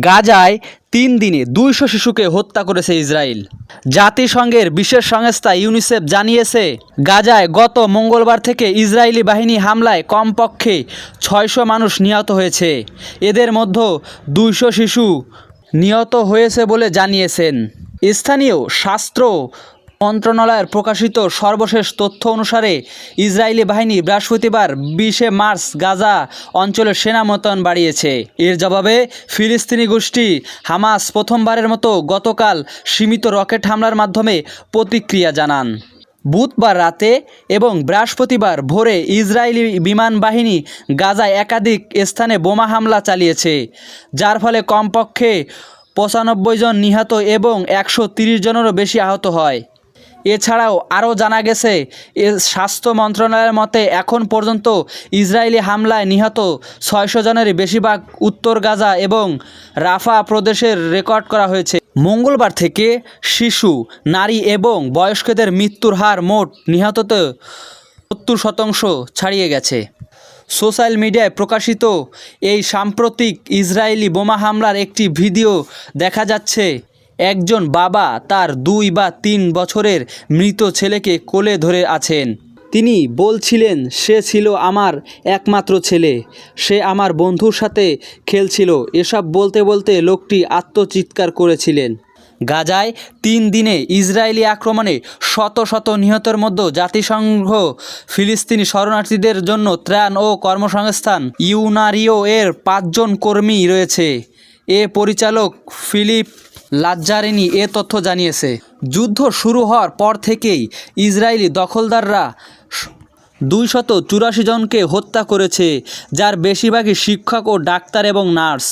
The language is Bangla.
গাজায় তিন দিনে দুইশো শিশুকে হত্যা করেছে ইসরায়েল। জাতিসংঘের বিশেষ সংস্থা ইউনিসেফ জানিয়েছে, গাজায় গত মঙ্গলবার থেকে ইসরায়েলি বাহিনী হামলায় কমপক্ষে ছয়শো মানুষ নিহত হয়েছে। এদের মধ্যে দুইশো শিশু নিহত হয়েছে বলে জানিয়েছেন। স্থানীয় শাস্ত্র মন্ত্রণালয়ের প্রকাশিত সর্বশেষ তথ্য অনুসারে ইসরায়েলি বাহিনী বৃহস্পতিবার বিশে মার্চ গাজা অঞ্চলে সেনা মোতায়েন বাড়িয়েছে। এর জবাবে ফিলিস্তিনি গোষ্ঠী হামাস প্রথমবারের মতো গতকাল সীমিত রকেট হামলার মাধ্যমে প্রতিক্রিয়া জানান। বুধবার রাতে এবং বৃহস্পতিবার ভোরে ইসরায়েলি বিমান বাহিনী গাজায় একাধিক স্থানে বোমা হামলা চালিয়েছে, যার ফলে কমপক্ষে পঁচানব্বই জন নিহত এবং একশো জনেরও বেশি আহত হয়। এছাড়াও আরও জানা গেছে স্বাস্থ্য মন্ত্রণালয়ের মতে এখন পর্যন্ত ইসরায়েলি হামলায় নিহত ছয়শো জনের বেশিরভাগ উত্তর গাজা এবং রাফা প্রদেশের রেকর্ড করা হয়েছে। মঙ্গলবার থেকে শিশু, নারী এবং বয়স্কদের মৃত্যুর হার মোট নিহততে সত্তর শতাংশ ছাড়িয়ে গেছে। সোশ্যাল মিডিয়ায় প্রকাশিত এই সাম্প্রতিক ইসরায়েলি বোমা হামলার একটি ভিডিও দেখা যাচ্ছে। একজন বাবা তার দুই বা তিন বছরের মৃত ছেলেকে কোলে ধরে আছেন। তিনি বলছিলেন, সে ছিল আমার একমাত্র ছেলে। সে আমার বন্ধুর সাথে খেলছিল। এসব বলতে বলতে লোকটি আত্মচিৎকার করেছিলেন। গাজায় তিন দিনে ইসরায়েলি আক্রমণে শত শত নিহতের মধ্যে জাতিসংঘ, ফিলিস্তিনি শরণার্থীদের জন্য ত্রাণ ও কর্মসংস্থান, ইউনারিও এর পাঁচজন কর্মী রয়েছে। এ পরিচালক ফিলিপ লাজ্জারিনি এ তথ্য জানিয়েছে। যুদ্ধ শুরু হওয়ার পর থেকেই ইসরায়েলি দখলদাররা দুইশত চুরাশি জনকে হত্যা করেছে, যার বেশিরভাগই শিক্ষক ও ডাক্তার এবং নার্স।